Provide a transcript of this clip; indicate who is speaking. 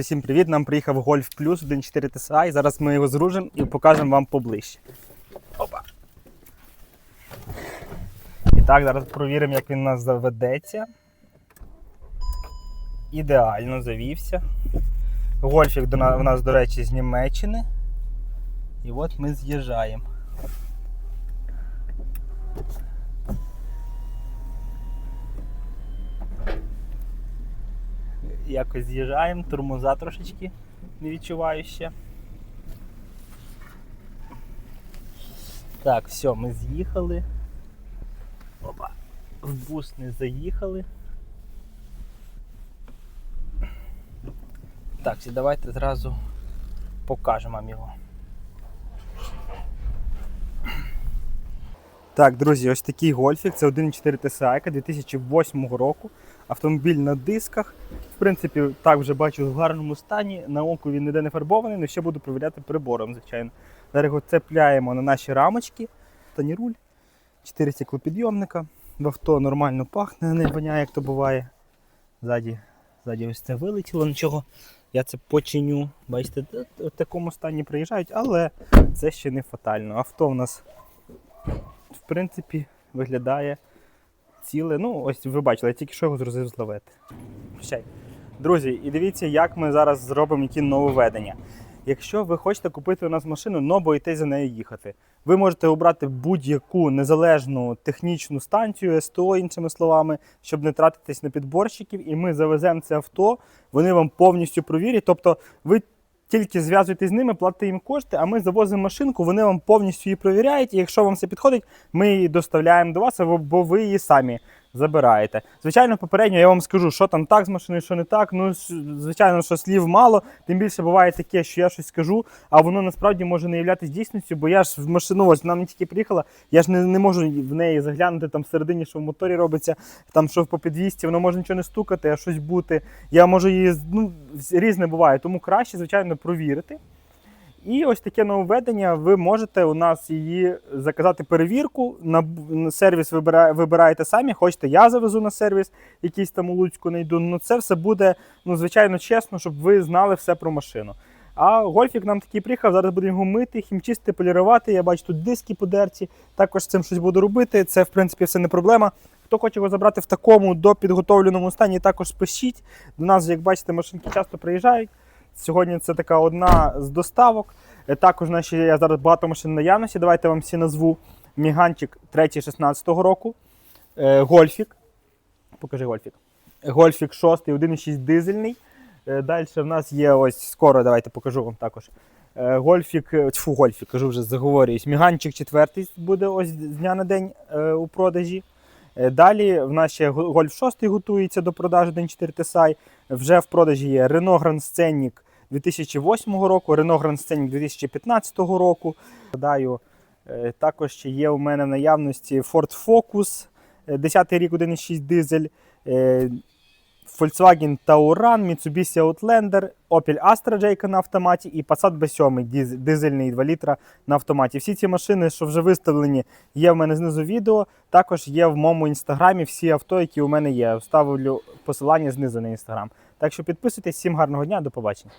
Speaker 1: Всім привіт! Нам приїхав Golf Plus 1.4 TSI. Зараз ми його зружимо і покажемо вам поближче. Опа. І так, зараз провіримо, як він у нас заведеться. Ідеально завівся. Гольфік у нас, до речі, з Німеччини. І от ми з'їжджаємо. Якось з'їжджаємо, тормоза трошечки не відчуваю ще. Так, все, ми з'їхали. Опа. В бус не заїхали. Так, і давайте зразу покажемо вам його. Так, друзі, ось такий гольфік. Це 1.4 TSI 2008 року. Автомобіль на дисках. В принципі, так вже бачу в гарному стані. На оку він ніде не фарбований, але ще буду перевіряти прибором, звичайно. Зараз його цепляємо на наші рамочки. Тані руль, 4 стеклопідйомника. В авто нормально пахне, не воняє, як то буває. Ззаді, ззаді ось це вилетіло, нічого. Я це починю. Бачите, в такому стані приїжджають, але це ще не фатально. Авто в нас, в принципі, виглядає ціле. Ну, ось ви бачили, я тільки що його зрозив з лавети. Прощай. Друзі, і дивіться, як ми зараз зробимо які нововведення. Якщо ви хочете купити у нас машину, но боїтесь за нею їхати, ви можете обрати будь-яку незалежну технічну станцію, СТО, іншими словами, щоб не тратитись на підборщиків, і ми завеземо це авто, вони вам повністю провірять. Тобто ви тільки зв'язуєтесь з ними, платите їм кошти, а ми завозимо машинку, вони вам повністю її провіряють, і якщо вам все підходить, ми її доставляємо до вас, або ви її самі забираєте. Звичайно, попередньо я вам скажу, що там так з машиною, що не так. Ну, звичайно, що слів мало. Тим більше буває таке, що я щось скажу, а воно насправді може не являтися дійсністю, бо я ж в машину, ось вона не тільки приїхала, я ж не, не можу в неї заглянути там всередині, що в моторі робиться, там що по підвісті, воно може нічого не стукати, а щось бути. Я можу її ну, різне буває, тому краще, звичайно, провірити. І ось таке нововведення. Ви можете у нас її заказати перевірку. На, сервіс вибирає, вибираєте самі. Хочете, я завезу на сервіс, якийсь там у Луцьку не йду. Ну це все буде, ну звичайно, чесно, щоб ви знали все про машину. А гольфік нам такий приїхав, зараз будемо його мити, хімчистити, полірувати. Я бачу тут диски по дерці. Також цим щось буду робити. Це в принципі все не проблема. Хто хоче його забрати в такому допідготовленому стані, також пишіть. До нас, як бачите, машинки часто приїжджають. Сьогодні це така одна з доставок. Е, Також наші я зараз багато машин наявності. Давайте вам всі назву. Міганчик 3 16 року. Е, Гольфік. Покажи Гольфік. Гольфік 6, 1,6 дизельний. Е, Далі в нас є ось скоро, давайте покажу вам також. Гольфік, тьфу, Гольфік, кажу вже заговорююсь. Міганчик 4 буде ось з дня на день у продажі. Е, Далі в нас ще Golf Гольф 6 готується до продажу 1.4 TSI. Вже в продажі є Renault Grand Scenic 2008 року, Renault Grand Scenic 2015 року. Гадаю, е, також ще є у мене в наявності Ford Focus, е, 10 рік 1.6 дизель, е, Volkswagen Tauran, Mitsubishi Outlander, Opel Astra J на автоматі і Passat B7 дизельний 2 літра на автоматі. Всі ці машини, що вже виставлені, є в мене знизу відео. Також є в моєму інстаграмі всі авто, які у мене є. Вставлю посилання знизу на інстаграм. Так що підписуйтесь, всім гарного дня, до побачення.